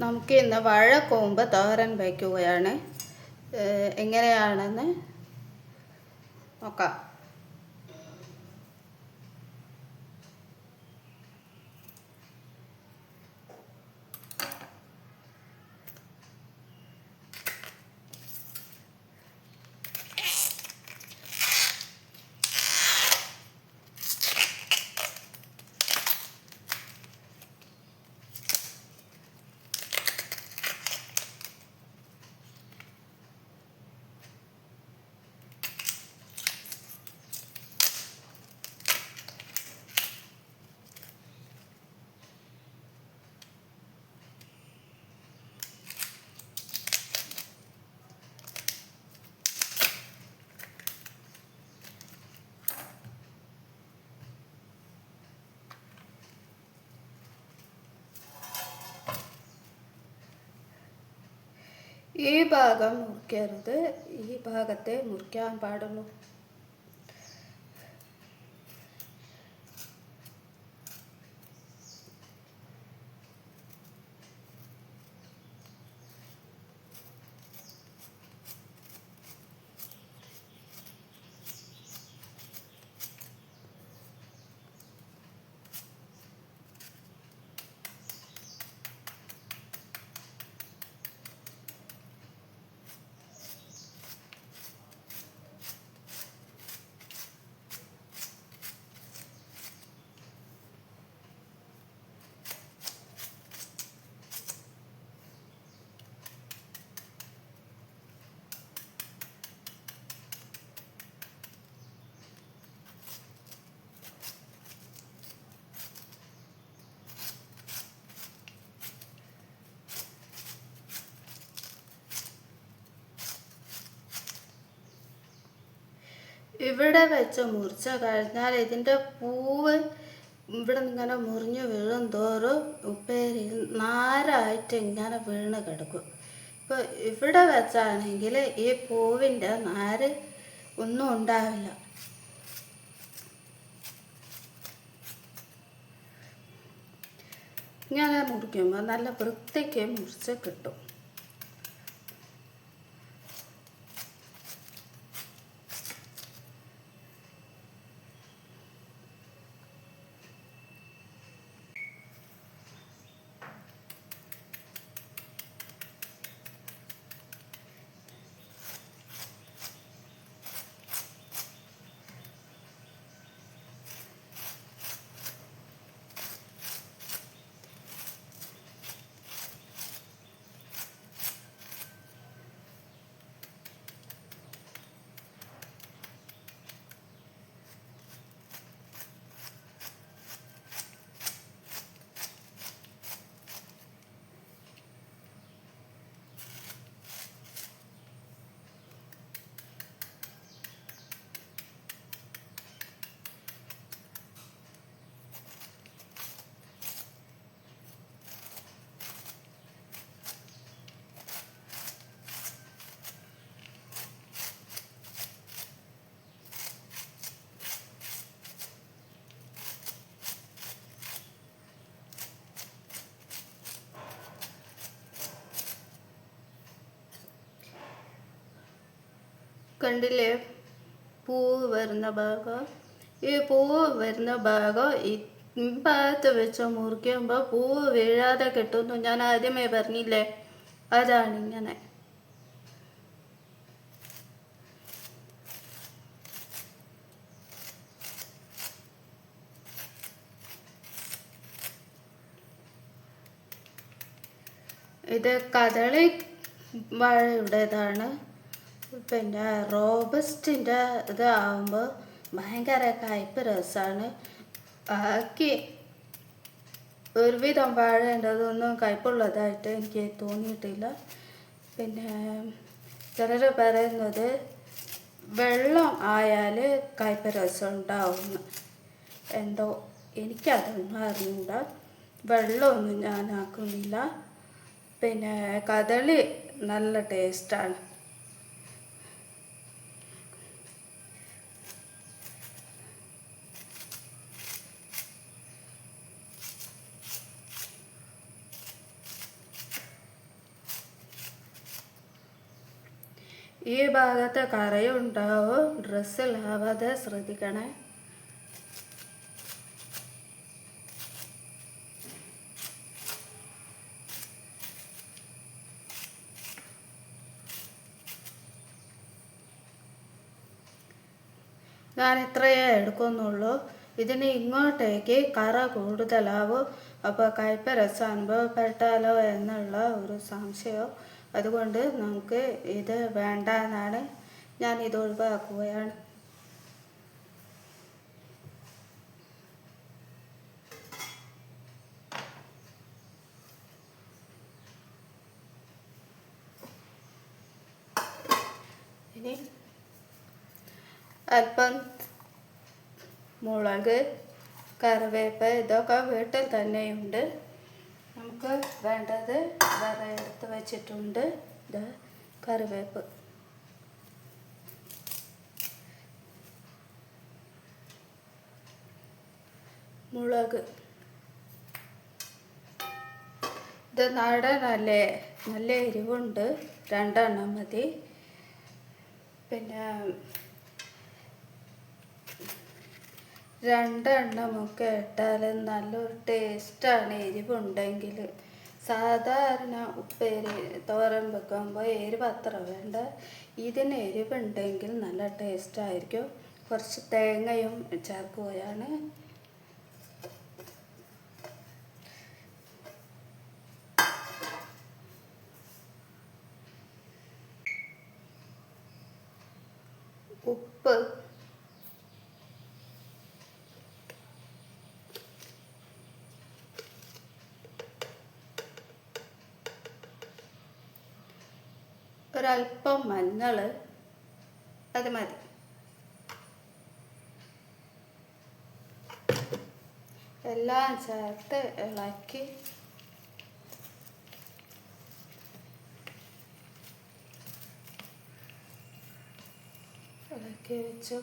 നമുക്ക് ഇന്ന് വാഴക്കൂമ്പ് തോരൻ വയ്ക്കുകയാണ്. എങ്ങനെയാണെന്ന് നോക്കാം. ഈ ഭാഗം മുറിക്കരുത്. ഈ ഭാഗത്തെ മുറിക്കാൻ പാടുള്ളൂ. ഇവിടെ വെച്ച മുറിച്ച കഴിഞ്ഞാൽ ഇതിന്റെ പൂവ് ഇവിടെ ഇങ്ങനെ മുറിഞ്ഞു വീഴും തോറും ഉപ്പേരി നാരായിട്ട് ഇങ്ങനെ വീണ് കിടക്കും. ഇപ്പോൾ ഇവിടെ വെച്ചാണെങ്കിൽ ഈ പൂവിന്റെ നാര് ഒന്നും ഉണ്ടാവില്ല. ഇങ്ങനെ മുറിക്കുമ്പോൾ നല്ല വൃത്തിക്ക് മുറിച്ച് കിട്ടും. കണ്ടില്ലേ? പൂവ് വരുന്ന ഭാഗം. ഈ പൂവ് വരുന്ന ഭാഗം ഈ ഭാഗത്ത് വെച്ച് മുറിക്കുമ്പോൾ പൂവ് വീഴാതെ കിട്ടുന്നു. ഞാൻ ആദ്യമേ പറഞ്ഞില്ലേ? അതാണ് ഇങ്ങനെ. ഇത് കദളി വാഴയുടേതാണ് പിന്നെ റോബസ്റ്റിന്റെ ഇതാവുമ്പോൾ ഭയങ്കര കയ്പ്പ് രസമാണ് ബാക്കി ഒരുവിധം വാഴേണ്ടതൊന്നും കയ്പുള്ളതായിട്ട് എനിക്ക് തോന്നിയിട്ടില്ല. പിന്നെ ചിലർ പറയുന്നത് വെള്ളം ആയാൽ കയ്പ് രസം ഉണ്ടാവുന്നു എന്തോ എനിക്കതൊന്നും അറിഞ്ഞില്ല വെള്ളമൊന്നും ഞാൻ ആക്കുന്നില്ല പിന്നെ കദളി നല്ല ടേസ്റ്റാണ് ഈ ഭാഗത്ത് കറയുണ്ടാവും. ഡ്രസ്സിലാവാതെ ശ്രദ്ധിക്കണേ. ഞാൻ ഇത്രയേ എടുക്കുന്നുള്ളൂ. ഇതിന് ഇങ്ങോട്ടേക്ക് കറ കൂടുതലാവും. അപ്പോൾ കയ്പ രസം അനുഭവപ്പെട്ടാലോ എന്നുള്ള ഒരു സംശയം. അതുകൊണ്ട് നമുക്ക് ഇത് വേണ്ട എന്നാണ് ഞാൻ ഇത് ഒഴിവാക്കുകയാണ്. ഇനി അല്പം മുളക് കറിവേപ്പ് ഇതൊക്കെ വീട്ടിൽ തന്നെയുണ്ട്. നമുക്ക് വേണ്ടത് വേറെ എടുത്ത് വെച്ചിട്ടുണ്ട്. ഇത് കറിവേപ്പ്. മുളക്. ഇത് നാടനല്ലേ? നല്ല എരിവുണ്ട്. രണ്ടെണ്ണം മതി. പിന്നെ രണ്ടെണ്ണമൊക്കെ ഇട്ടാൽ നല്ലൊരു ടേസ്റ്റാണ് എരിവുണ്ടെങ്കിൽ സാധാരണ ഉപ്പേരി തോരൻ വെക്കുമ്പോൾ എരിവ് അത്ര വേണ്ട. ഇതിന് എരിവുണ്ടെങ്കിൽ നല്ല ടേസ്റ്റായിരിക്കും കുറച്ച് തേങ്ങയും ചേർക്കുകയാണ്. ഉപ്പ് ഒരല്പം മഞ്ഞൾ അത് മതി. എല്ലാം ചേർത്ത് ഇളക്കി. ഇളക്കി വെച്ചു.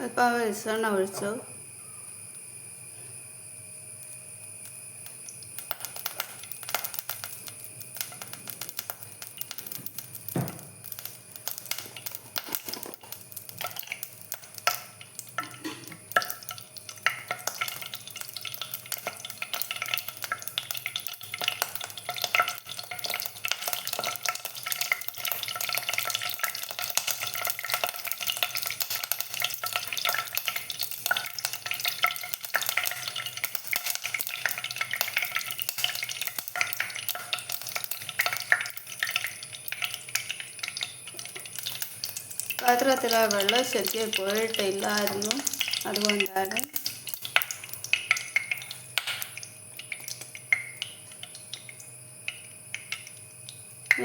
അല്പം വെളിച്ചെണ്ണ ഒഴിച്ചു പാത്രത്തിലെ വെള്ളം ശരിക്കും പോയിട്ടില്ലായിരുന്നു. അതുകൊണ്ടാണ്.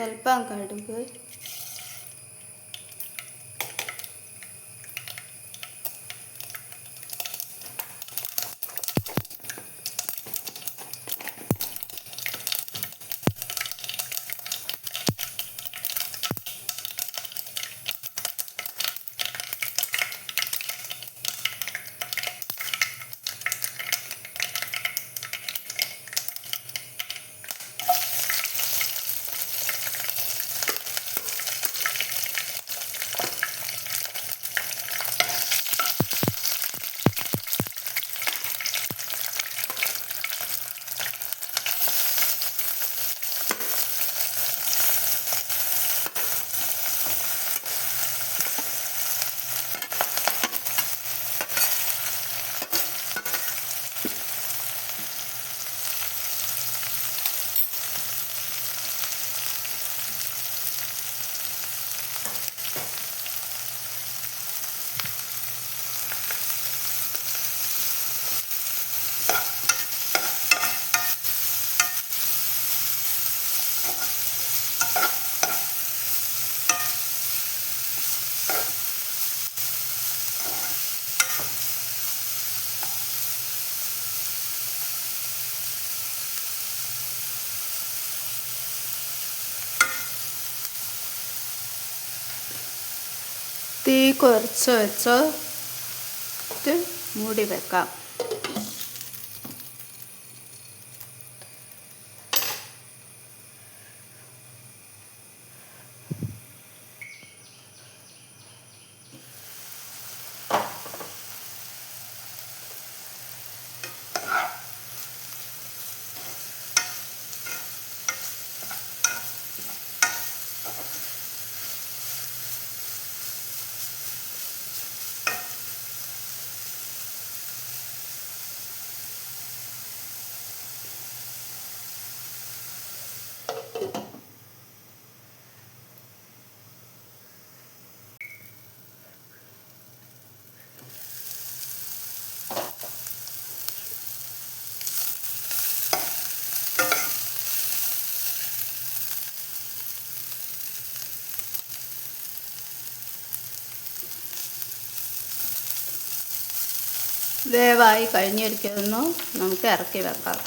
അല്പം കടുക്. കുറച്ച് വെച്ച് മൂടി വെക്കാം. വേവായി കഴിഞ്ഞിരിക്കുന്നു നമുക്ക് ഇറക്കി വെക്കാം.